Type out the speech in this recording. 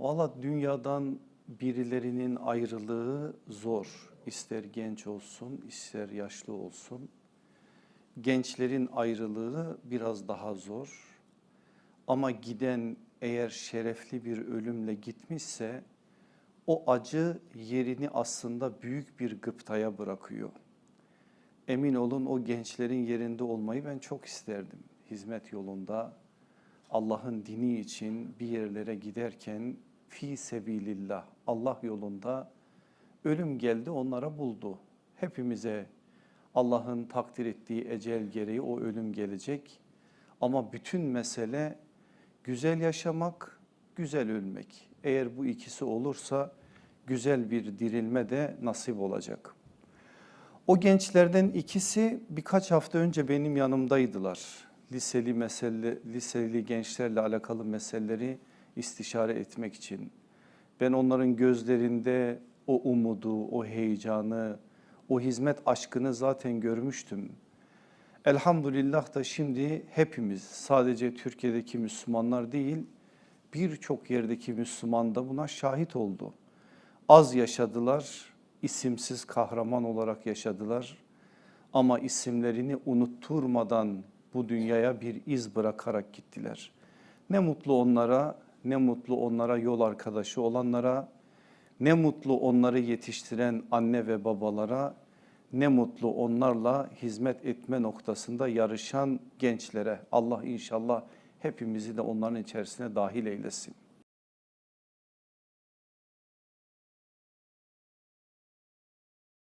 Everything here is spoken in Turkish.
Valla dünyadan birilerinin ayrılığı zor. İster genç olsun, ister yaşlı olsun. Gençlerin ayrılığı biraz daha zor. Ama giden eğer şerefli bir ölümle gitmişse o acı yerini aslında büyük bir gıptaya bırakıyor. Emin olun o gençlerin yerinde olmayı ben çok isterdim. Hizmet yolunda Allah'ın dini için bir yerlere giderken fi sebilillah Allah yolunda ölüm geldi onlara buldu. Hepimize Allah'ın takdir ettiği ecel gereği o ölüm gelecek. Ama bütün mesele güzel yaşamak, güzel ölmek. Eğer bu ikisi olursa güzel bir dirilme de nasip olacak. O gençlerden ikisi birkaç hafta önce benim yanımdaydılar. Liseli mesele, liseli gençlerle alakalı meseleleri istişare etmek için. Ben onların gözlerinde o umudu, o heyecanı, o hizmet aşkını zaten görmüştüm. Elhamdülillah da şimdi hepimiz sadece Türkiye'deki Müslümanlar değil birçok yerdeki Müslüman da buna şahit oldu. Az yaşadılar, isimsiz kahraman olarak yaşadılar. Ama isimlerini unutturmadan bu dünyaya bir iz bırakarak gittiler. Ne mutlu onlara, ne mutlu onlara yol arkadaşı olanlara, ne mutlu onları yetiştiren anne ve babalara, ne mutlu onlarla hizmet etme noktasında yarışan gençlere. Allah inşallah hepimizi de onların içerisine dahil eylesin.